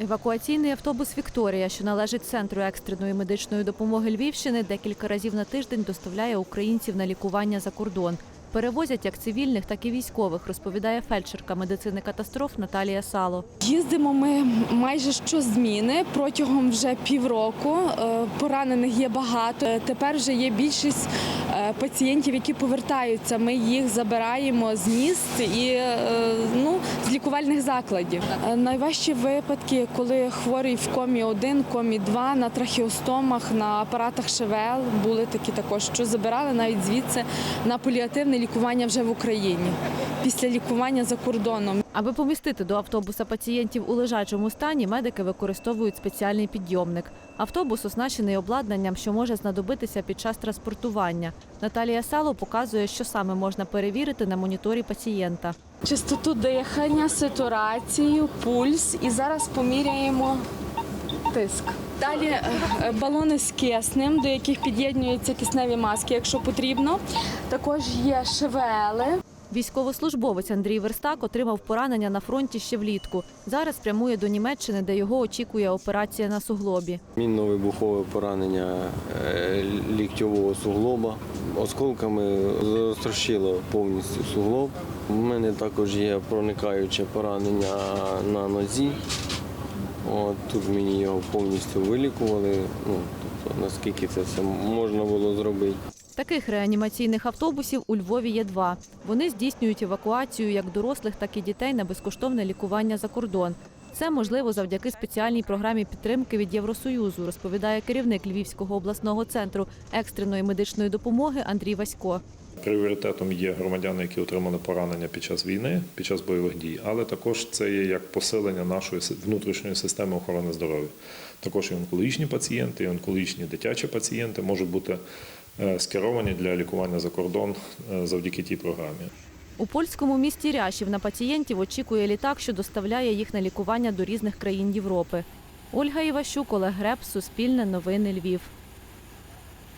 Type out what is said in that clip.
Евакуаційний автобус Вікторія, що належить центру екстреної медичної допомоги Львівщини, декілька разів на тиждень доставляє українців на лікування за кордон. Перевозять як цивільних, так і військових, розповідає фельдшерка медицини катастроф Наталія Сало. Їздимо ми майже щозміни протягом вже півроку. Е, Поранених є багато. Тепер вже є більшість е, пацієнтів, які повертаються. Ми їх забираємо з міст і е, ну, лікувальних закладів. Е, Найважчі випадки, коли хворий в комі 1, комі 2, на трахеостомах, на апаратах ШВЛ були такі також, що забирали навіть звідси на паліативне лікування вже в Україні після лікування за кордоном. Аби помістити до автобуса пацієнтів у лежачому стані, медики використовують спеціальний підйомник. Автобус оснащений обладнанням, що може знадобитися під час транспортування. Наталія Сало показує, що саме можна перевірити на моніторі пацієнта. Частоту дихання, сатурацію, пульс і зараз поміряємо тиск. Далі е, е, балони з киснем, до яких під'єднуються кисневі маски, якщо потрібно. Також є ШВЛи. Військовослужбовець Андрій Верстак отримав поранення на фронті ще влітку. Зараз прямує до Німеччини, де його очікує операція на суглобі. Мінно-вибухове поранення е, ліктьового суглоба. Осколками розтрощило повністю суглоб. У мене також є проникаюче поранення на нозі. От, тут мені його повністю вилікували. Ну, тобто, наскільки це все можна було зробити. Таких реанімаційних автобусів у Львові є два. Вони здійснюють евакуацію як дорослих, так і дітей на безкоштовне лікування за кордон. Це можливо завдяки спеціальній програмі підтримки від Євросоюзу, розповідає керівник Львівського обласного центру екстреної медичної допомоги Андрій Васько. Пріоритетом є громадяни, які отримали поранення під час війни, під час бойових дій, але також це є як посилення нашої внутрішньої системи охорони здоров'я. Також і онкологічні пацієнти, і онкологічні дитячі пацієнти можуть бути скеровані для лікування за кордон е, завдяки тій програмі. У польському місті Ряшів на пацієнтів очікує літак, що доставляє їх на лікування до різних країн Європи. Ольга Іващук, Олег Греб, Суспільне новини Львів.